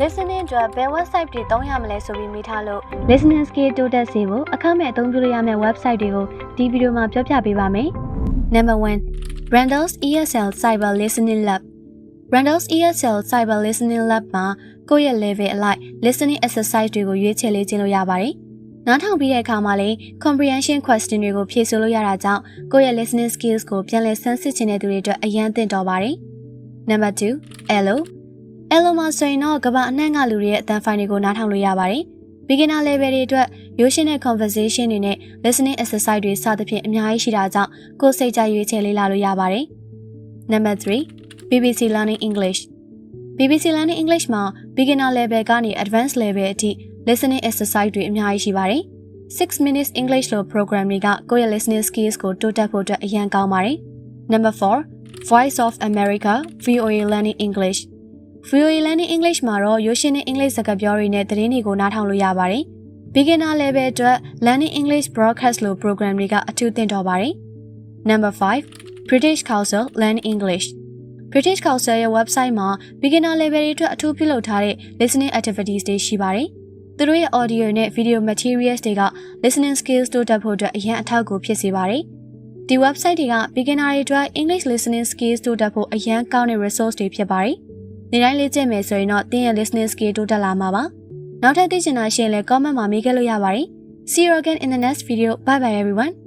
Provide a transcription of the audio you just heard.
listening အတွက်ဘယ် website တွေသုံးရမလဲဆိုပြီးမိထားလို့ listening skill တိုးတက်စေဖို့အခမဲ့အသုံးပြုလို့ရမယ့် website တွေကိုဒီဗီဒီယိုမှာပြောပြပေးပါမယ်။ Number 1 Brandel's ESL Cyber Listening Lab Brandel's ESL Cyber Listening Lab မှာကိုယ့်ရဲ့ level အလိုက် listening exercise တွေကိုရွေးချယ်လေ့ကျင့်လို့ရပါတယ်။နားထောင်ပြီးတဲ့အခါမှာလည်း comprehension question တွေကိုဖြေဆိုလို့ရတာကြောင့်ကိုယ့်ရဲ့ listening skills ကိုပြန်လည်ဆန်းစစ်ချင်တဲ့သူတွေအတွက်အရန်သင့်တော်ပါတယ်။ Number 2 Hello Hello မှာဆိုရင်တော့ကမ္ဘာအနှံ့ကလူတွေရဲ့အသံဖိုင်တွေကိုနားထောင်လို့ရပါတယ်။ beginner level တွေအတွက်ရိုးရှင်းတဲ့ conversation တွေနဲ့ listening exercise တွေစသဖြင့်အများကြီးရှိတာကြောင့်ကိုယ်စိတ်ကြရွေးချယ်လေ့လာလို့ရပါတယ်။ Number 3 BBC Learning English BBC Learning English မှာ beginner level ကနေ advanced level အထိ listening exercise တွေအများကြီးရှိပါတယ်။6 minutes English လို program တွေကကိုယ့်ရဲ့ listening skills ကိုတိုးတက်ဖို့အတွက်အရန်ကောင်းပါတယ်။ Number 4 Voice of America VOA Learning English VOA Learning English မှာတော့ရိုးရှင်းတဲ့အင်္ဂလိပ်စကားပြောတွေနဲ့သတင်းတွေကိုနားထောင်လို့ရပါတယ်။ beginner level အတွက် Learning English Broadcast လို program တွေကအထူးသင့်တော်ပါတယ်။ Number 5 British Council Learn English British Council ရဲ့ website မှာ beginner level တွေအတွက်အထူးပြုလုပ်ထားတဲ့ listening activities တွေရှိပါတယ်။သူတို့ရဲ့ audio နဲ့ video materials တွေက listening skills တိုးတက်ဖို့အတွက်အရန်အထောက်အကူဖြစ်စေပါတယ်။ဒီ website တွေက beginner တွေအတွက် English listening skills တိုးတက်ဖို့အရန်ကောင်းတဲ့ resource တွေဖြစ်ပါတယ်။ နေ့တိုင်းလေ့ကျင့်မယ်ဆိုရင်တော့သင်ရဲ့ listening skill တိုးတက်လာမှာပါ။နောက်ထပ်သိချင်တာရှိရင်လည်း comment မှာမေးခဲ့လို့ရပါတယ်။ See you again in the next video. Bye bye everyone.